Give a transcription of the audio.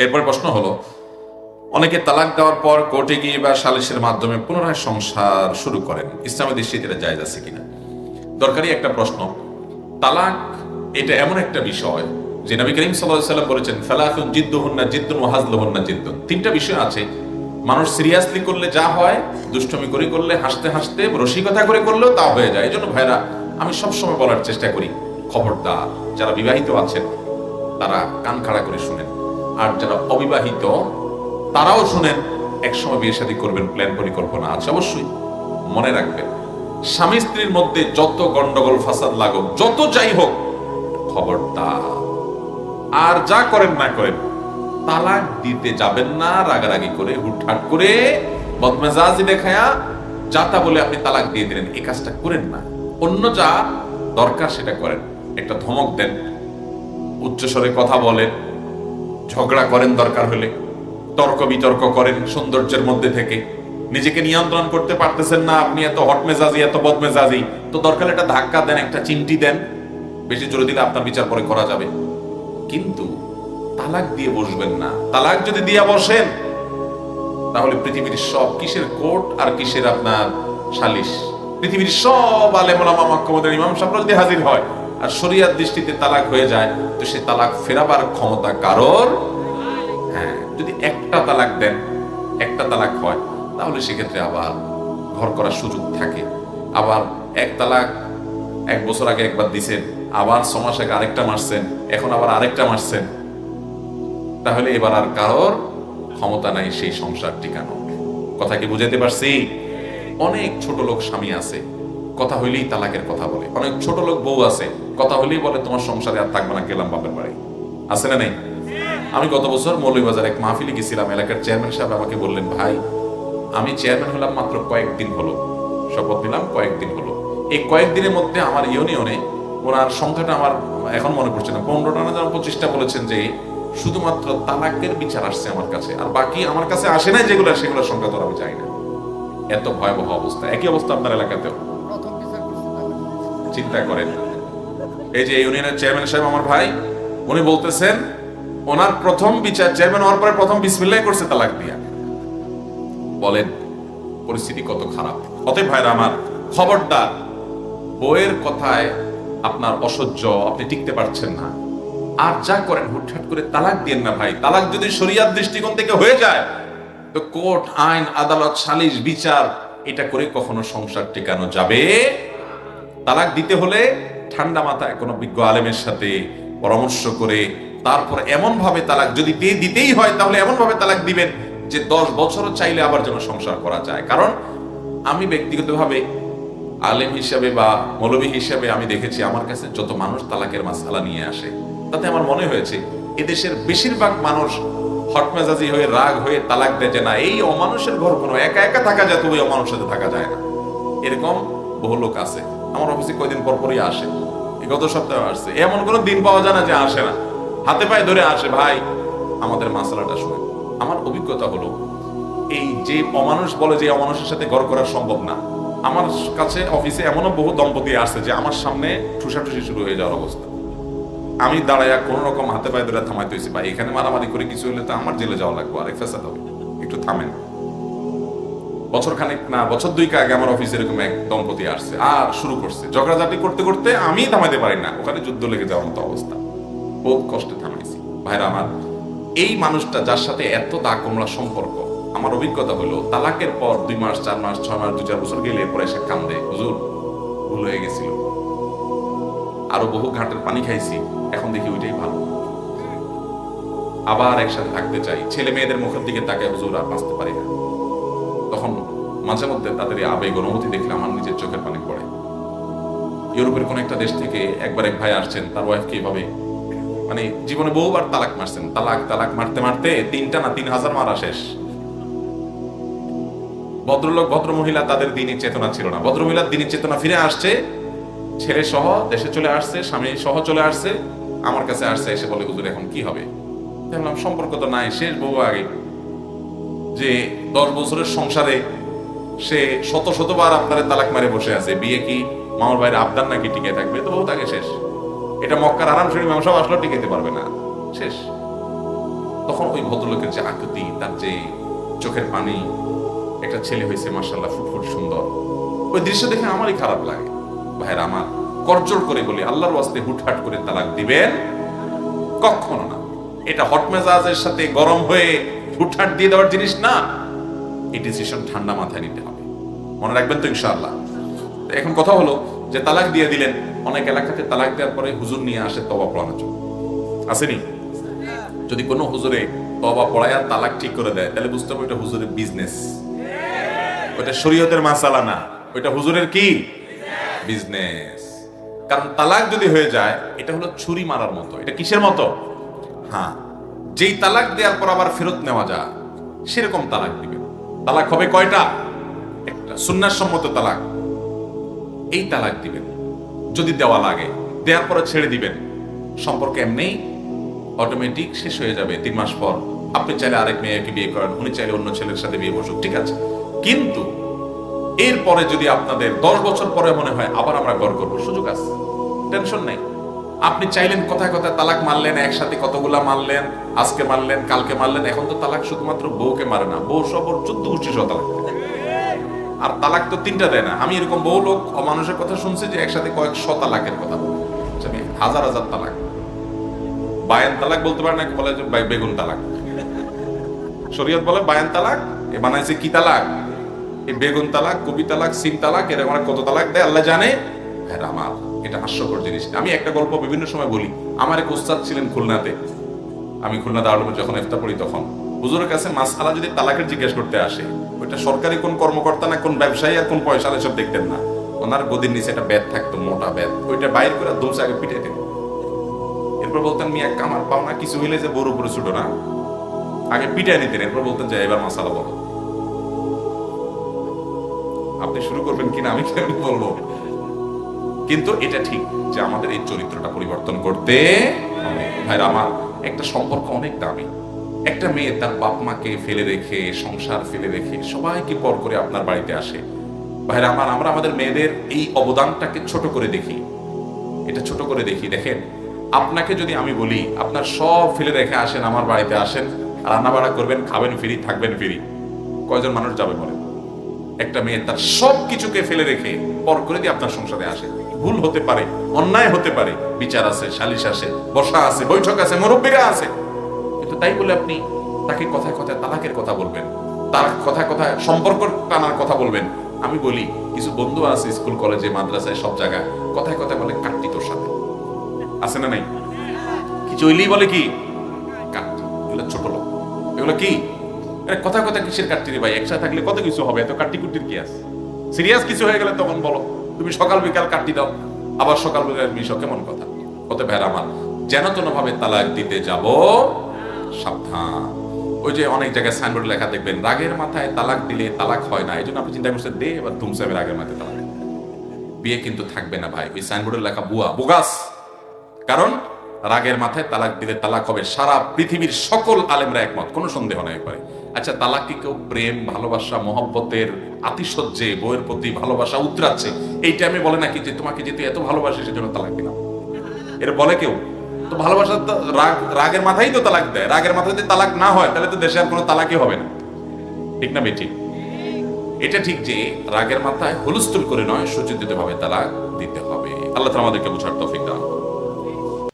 এরপর প্রশ্ন হলো, অনেকে তালাক দেওয়ার পর কোর্টে গিয়ে বা সালিশের মাধ্যমে পুনরায় সংসার শুরু করেন। ইসলামের দৃষ্টিতে এটা জায়জ আছে কিনা? দরকারি একটা প্রশ্ন। তালাক এটা এমন একটা বিষয় যে নবী করিম সাল্লাম বলেছেন ফালাকুন জিদ্দু হন্না জিদ্দুন ও হাজলু হন্না জিদ্দুন। তিনটা বিষয় আছে। মানুষ সিরিয়াসলি করলে যা হয়, দুষ্টমি করে করলে, হাসতে হাসতে, রসিকতা করে করলেও তা হয়ে যায়। এই জন্য ভাইরা, আমি সবসময় বলার চেষ্টা করি, খবরদার, যারা বিবাহিত আছেন, তারা কান খাড়া করে শুনেন। আর যারা অবিবাহিত, তারাও শুনেন, একসময় বিয়ে শাদী করবেন, প্ল্যান পরিকল্পনা আছে অবশ্যই, মনে রাখবেন। স্বামী স্ত্রীর মধ্যে যত গন্ডগোল, ফাসাদ লাগুক যত যাই হোক, খবরদার। আর যা করেন না করেন, তালাক দিতে যাবেন না, রাগারাগি করে, হুটহাট করে বদমেজাজি দেখায়া, যা তা বলে আপনি তালাক দিয়ে দিলেন, এই কাজটা করেন না। অন্য যা দরকার সেটা করেন। একটা ধমক দেন, উচ্চস্বরে কথা বলেন ঝগড়া করেন দরকার হলে। তর্ক বিতর্ক করেন সৌন্দর্যের মধ্যে থেকে। নিজেকে নিয়ন্ত্রণ করতে পারতেছেন না আপনি, এত হট মেজাজি, এত বদ মেজাজি। তো দরকার একটা ধাক্কা দেন, একটা চিমটি দেন। বেশি জোরে দিলে আপনার বিচার পরে করা যাবে। কিন্তু তালাক দিয়ে বসবেন না। তালাক যদি দিয়ে বসেন, তাহলে পৃথিবীর সব কিসের কোর্ট আর কিসের আপনার সালিশ? পৃথিবীর সব আলেমুলামা মক্কমদের ইমাম সাহেব যদি হাজির হয় আর শরিয়ার দৃষ্টিতে তালাক হয়ে যায়, তো সে তালাক ফেরাবার ক্ষমতা কারোর? হ্যাঁ যদি একটা তালাক দেন, একটা তালাক হয়, তাহলে সেক্ষেত্রে আবার ঘর করার সুযোগ থাকে। আবার এক তালাক এক বছর আগে একবার দিছেন, আবার ছ মাস আগে আরেকটা মারছেন, এখন আবার আরেকটা মারছেন। তাহলে এবার আর কারোর ক্ষমতা নাই সেই সংসার টিকানো কথা কি বুঝাতে পারছি? অনেক ছোট লোক স্বামী আছে, কথা হইলেই তালাকের কথা বলে। অনেক ছোট লোক বউ আছে কথা হইলেই বলে তোমার সংসারে আর থাকবে না গেলাম বাপের বাড়ি। আছে না নেই? আমি গত বছর মৌলভীবাজার এক মাহফিলে গেছিলাম এলাকার চেয়ারম্যান সাহেব আমাকে বললেন ভাই আমি চেয়ারম্যান হলাম মাত্র কয়েকদিন হলো শপথ নিলাম কয়েকদিন হলো। এই কয়েকদিনের মধ্যে আমার ইউনিয়নে ওনার সংখ্যাটা আমার এখন মনে পড়ছে না। পনেরোটা না যেন পঁচিশটা বলেছেন যে শুধুমাত্র তালাকের বিচার আসছে আমার কাছে আর বাকি আমার কাছে আসে না যেগুলো সেগুলোর সংখ্যা তো আমি চাই না। এত ভয়াবহ অবস্থা। একই অবস্থা আপনার এলাকাতেও? চিন্তা করেন এই যে ইউনিয়নের চেয়ারম্যান সাহেব আমার ভাই, উনি বলতেছেন, ওনার প্রথম বিচার চেয়ারম্যান হওয়ার পরে প্রথম বিসমিল্লাহ করছে তালাক দিয়া। বলেন, পরিস্থিতি কত খারাপ। অতএব ভাইরা আমার খবরদার, বইয়ের কথায় আপনার অসহ্য, আপনি টিকতে পারছেন না। আর যা করেন, হুটহাট করে তালাক দিয়েন না ভাই। তালাক যদি শরিয়ার দৃষ্টিকোণ থেকে হয়ে যায়, তো কোর্ট, আইন, আদালত, সালিশ, বিচার, এটা করে কখনো সংসার টেকানো যাবে? তালাক দিতে হলে ঠান্ডা মাথায় কোনো বিজ্ঞ আলেমের সাথে পরামর্শ করে তারপর এমন ভাবে তালাক যদি দিয়ে দিতেই হয়, তাহলে এমন ভাবে তালাক দিবেন যে দশ বছরও চাইলে আবার যেন সংসার করা যায়। কারণ আমি ব্যক্তিগতভাবে আলেম হিসাবে বা মৌলবী হিসাবে আমি দেখেছি, আমার কাছে যত মানুষ তালাকের মাসালা নিয়ে আসে, তাতে আমার মনে হয়েছে এদেশের বেশিরভাগ মানুষ হটমেজাজি হয়ে, রাগ হয়ে তালাক দেয় যে না, এই অমানুষের ঘর কোনো, একা একা থাকা যায়, তবু অমানুষের থাকা যায় না। এরকম বহু লোক আছে। আমার অফিসে কয়দিন পর পরই আসে। গত সপ্তাহে আসছে। এমন কোনো দিন পাওয়া যায় না যে আসে না। হাতে পায়ে ধরে আসে, ভাই, আমাদের মাসালাটা শুনে আমার অভিজ্ঞতা হলো, এই যে অমানুষ বলে যে অমানুষের সাথে ঘর করা সম্ভব না। আমার কাছে অফিসে এমনও বহু দম্পতি আসছে যে আমার সামনে ঠুসাঠুসি শুরু হয়ে যাওয়ার অবস্থা। আমি দাঁড়াইয়া কোনো রকম হাতে পায়ে ধরে থামাইতে হয়েছি ভাই, এখানে মারামারি করে কিছু হলে তো আমার জেলে যাওয়া লাগবে, আরেক ফেসাদ হবে। একটু থামেন। বছর খানেক না, বছর দুইকে আগে আমার অফিসে এরকম এক দম্পতি আসছে আর শুরু করছে। ঝগড়াঝাটি করতে করতে আমি থামাইতে পারি না। ওখানে যুদ্ধ লেগে যাওয়ার মতো অবস্থা। বহুত কষ্টে থামাইছি। ভাইরা আমার, এই মানুষটা যার সাথে এত দা কমলা সম্পর্ক, আমার অভিজ্ঞতা হলো তালাকের পর দুই মাস, চার মাস, ছয় মাস দু চার বছর গেলে পরে এসে কান্দে। হুজুর, ভুল হয়ে গেছিল। আরও বহু ঘাটের পানি খাইছি, এখন দেখি ওইটাই ভালো। আবার একসাথে থাকতে চাই। ছেলে মেয়েদের মুখের দিকে তাকে হুজুর আর বাঁচতে পারি না। মাঝে মধ্যে তাদের এই আবেগ অনুভূতি দেখলে আমার নিজের চোখের পানি পড়ে। ইউরোপের কোন একটা দেশ থেকে একবার এক ভাই আসছেন, তার ওয়াইফকে এইভাবে মানে জীবনে বহুবার তালাক মারছেন। তালাক তালাক মারতে মারতে তিনটা না তিন হাজার মারা শেষ। ভদ্রলোক ভদ্র মহিলা তাদের দিনই চেতনা ছিল না। ভদ্র মহিলার দিনই চেতনা ফিরে আসছে, ছেলে সহ দেশে চলে আসছে, স্বামী সহ চলে আসছে, আমার কাছে আসছে, এসে বলে, হুজুর, এখন কি হবে? দেখলাম সম্পর্ক তো নাই, শেষ বহু আগে। যে দশ বছরের সংসারে সে শত শতবার আপনার তালাক মারে বসে আছে। বিয়ে কি মামার ভাইয়ের আবদার নাকি টিকে থাকবে? তো আগে শেষ। এটা মক্কার আরাম শরীর মামসব আসলেও টিকেতে পারবে না। শেষ। তখন ওই ভদ্রলোকের যে আকৃতি, তার যে চোখের পানি, একটা ছেলে হয়েছে মার্শাল্লাহ ফুটফুট সুন্দর। ওই দৃশ্য দেখে আমারই খারাপ লাগে। ভাইয়ের আমার করজোর করে বলি, আল্লাহর ওয়াস্তে হুটহাট করে তালাক দিবেন? কখনো না। এটা হট মেজাজের সাথে গরম হয়ে হুটহাট দিয়ে দেওয়ার জিনিস না। এই ডিসিশন ঠান্ডা মাথায় নিতে হবে। মনে রাখবেন তো ইনশাআল্লাহ। এখন কথা হলো যে তালাক দিয়ে দিলেন, অনেক এলাকাতে তালাক দেওয়ার পরে হুজুর নিয়ে আসে তবা পড়ানোর জন্য। আসেনি যদি কোনো হুজুরে তবা পড়ায় আর তালাক ঠিক করে দেয়, তাহলে বুঝতে হবে ওটা হুজুরের বিজনেস ওটা শরীয়তের মাসালা না। ওইটা হুজুরের কি? বিজনেস কারণ তালাক যদি হয়ে যায়, এটা হলো ছুরি মারার মতো। এটা কিসের মতো? হ্যাঁ যেই তালাক দেওয়ার পর আবার ফেরত নেওয়া যায়, সেরকম তালাক দিবে। তালাক হবে কয়টা? একটা সুন্নার সম্মত তালাক। এই তালাক দিবেন। যদি দেওয়া লাগে, দেওয়ার পরে ছেড়ে দিবেন। সম্পর্ক এমনি অটোমেটিক শেষ হয়ে যাবে তিন মাস পর। আপনি চাইলে আরেক মেয়েকে বিয়ে করেন, উনি চাইলে অন্য ছেলের সাথে বিয়ে বসুক, ঠিক আছে? কিন্তু এরপরে যদি আপনাদের দশ বছর পরে মনে হয় আবার আমরা গড় করব, সুযোগ আছে টেনশন নেই। আপনি চাইলেন কথায় কথায় তালাক মারলেন একসাথে কতগুলা মারলেন আজকে মারলেন কালকে মারলেন এখন তো তালাক শুধুমাত্র বউকে মারে না বউ সব চোদ্দ গোষ্ঠী সহ তালাক। আর তালাক তো তিনটা দেয় না। আমি এরকম বহু লোক অমানুষের কথা শুনছি যে একসাথে কয়েক শ তালাকের কথা আচ্ছা, হাজার হাজার তালাক। বায়ান তালাক বলতে পারে নাকি বলে যে বেগুন তালাক। শরীয়ত বলে বায়ান তালাক এ বানাইছে কি তালাক? এই বেগুন তালাক কবি তালাক সিম তালাক এরকম অনেক কত তালাক দেয় আল্লাহ জানে? হ্যাঁ আমার এটা হাস্যকর জিনিস। আমি একটা গল্প বিভিন্ন সময় বলি। আমার এক উস্তাদ ছিলেন খুলনাতে। আমি খুলনা দারুমে যখন ইফতা পড়ি তখন। হুজুরের কাছে মাসআলা যদি তালাকের জিজ্ঞেস করতে আসে, ওইটা সরকারি কোন কর্মকর্তা না কোন ব্যবসায়ী আর কোন পয়সা সব দেখতেন না। ওনার গদির নিচে একটা ব্যাগ থাকতো, মোটা ব্যাগ ওইটা বাইর করে দুমসে আগে পিটাই দিতেন এরপর বলতেন, মিয়া কামার পাওনা কিছু হইলে যে বড় উপরে ছুটো না। আগে পিটাই নিতেন, এরপর বলতেন, যে, এবার মাসালা বলো। আপনি শুরু করবেন কিনা, আমি বলব? কিন্তু এটা ঠিক যে আমাদের এই চরিত্রটা পরিবর্তন করতে ভাইরা আমার একটা সম্পর্ক অনেক দামি। একটা মেয়ে তার বাপ মাকে ফেলে রেখে, সংসার ফেলে রেখে সবাইকে পর করে আপনার বাড়িতে আসে। ভাইরা, আমার, আমরা আমাদের মেয়েদের এই অবদানটাকে ছোট করে দেখি। এটা ছোট করে দেখি। দেখেন, আপনাকে যদি আমি বলি, আপনার সব ফেলে রেখে আসেন, আমার বাড়িতে আসেন রান্না বাড়া করবেন, খাবেন ফ্রি, থাকবেন ফ্রি, কয়জন মানুষ যাবে বলেন? একটা মেয়ে তার সব কিছুকে ফেলে রেখে পর করে দিয়ে আপনার সংসারে আসে। ভুল হতে পারে, অন্যায় হতে পারে, বিচার আছে, সালিশ আছে, বসা আছে, বৈঠক আছে, মুরব্বীরা আছে। কিন্তু তাই বলে আপনি তাকে কথায় কথায় তালাকের কথা বলবেন তার কথায় কথায় সম্পর্ক টানার কথা বলবেন। আমি বলি, কিছু বন্ধু আছে স্কুল, কলেজে, মাদ্রাসায়, সব জায়গায়, কথায় কথায় বলে, কাটতি তোর সাথে। আছে না নাই? কিছু হইলেই বলে কি? কাটতি, এগুলো ছোট লোক। এগুলো কি? কথা কথা কিসের কাটতি রে ভাই? একসাথে থাকলে কত কিছু হবে? এত কাটতি কুটির কি আছে? সিরিয়াস কিছু হয়ে গেলে তখন বলো। তুমি সকাল বিকাল কাটতি দাও, আবার সকাল বিকাল মিশো, কেমন কথা? কত ভেড়া আমার যেন ভাবে তালাক দিতে যাব, সাবধান। ওই যে অনেক জায়গায় সাইনবোর্ড লেখা দেখবেন, রাগের মাথায় তালাক দিলে তালাক হয় না। এই জন্য আপনি চিন্তা করছেন, দে, এবার ধুমসে আমি রাগের মাথায় তালাক বিয়ে কিন্তু থাকবে না ভাই। ওই সাইনবোর্ডের লেখা বুয়া, বোগাস। কারণ রাগের মাথায় তালাক দিলে তালাক হবে। সারা পৃথিবীর সকল আলেমরা একমত, কোনো সন্দেহ নাই পারে আচ্ছা তালাক কি কেউ প্রেম, ভালোবাসা, মহব্বতের আতিশয্যে, বইয়ের প্রতি ভালোবাসা উতরাচ্ছে, এই টাইমে বলে নাকি যে তোমাকে যেহেতু এত ভালোবাসে, সেজন্য তালাক দিলাম। এর বলে কেউ? তো ভালোবাসা তো রাগ, রাগের মাথায় তো তালাক দেয়। রাগের মাথায় যদি তালাক না হয়, তাহলে তো দেশে আর কোনো তালাকই হবে না। ঠিক না বেঠিক এটা ঠিক যে রাগের মাথায় হুলস্থুল করে নয় সুচিন্তিত ভাবে তালাক দিতে হবে। আল্লাহ আমাদেরকে বুঝার তৌফিক দান